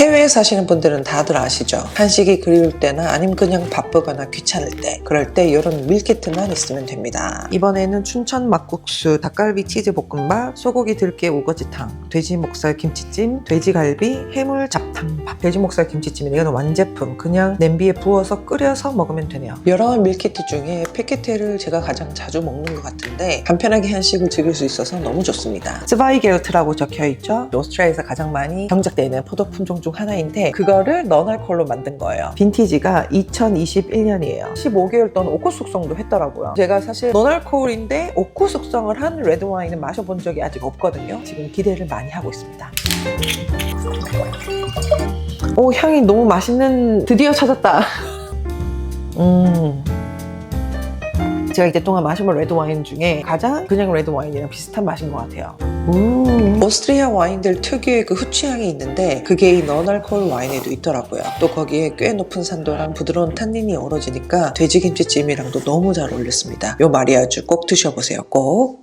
해외에 사시는 분들은 다들 아시죠? 한식이 그리울 때나 아니면 그냥 바쁘거나 귀찮을 때 그럴 때 이런 밀키트만 있으면 됩니다. 이번에는 춘천 막국수, 닭갈비 치즈 볶음밥, 소고기 들깨 우거지탕, 돼지 목살 김치찜, 돼지갈비, 해물 잡탕밥. 돼지 목살 김치찜은 이거는 완제품. 그냥 냄비에 부어서 끓여서 먹으면 되네요. 여러 밀키트 중에 피케테를 제가 가장 자주 먹는 것 같은데 간편하게 한식을 즐길 수 있어서 너무 좋습니다. 스바이게르트라고 적혀 있죠. 오스트리아에서 가장 많이 경작되는 포도 품 종 중 하나인데 그거를 너날콜로 만든 거예요. 빈티지가 2021년이에요. 15개월 동안 오코 숙성도 했더라고요. 제가 사실 너날콜인데 오코 숙성을 한 레드 와인은 마셔본 적이 아직 없거든요. 지금 기대를 많이 하고 있습니다. 오 향이 너무 맛있는 드디어 찾았다. 음. 제가 이때 동안 마셔본 레드 와인 중에 가장 그냥 레드 와인이랑 비슷한 맛인 것 같아요. 음. 오스트리아 와인들 특유의 그 후추향이 있는데 그게 이 너날콜 와인에도 있더라고요. 또 거기에 꽤 높은 산도랑 부드러운 탄닌이 어우러지니까 돼지김치찜이랑도 너무 잘 어울렸습니다. 요 마리아주 꼭 드셔보세요. 꼭.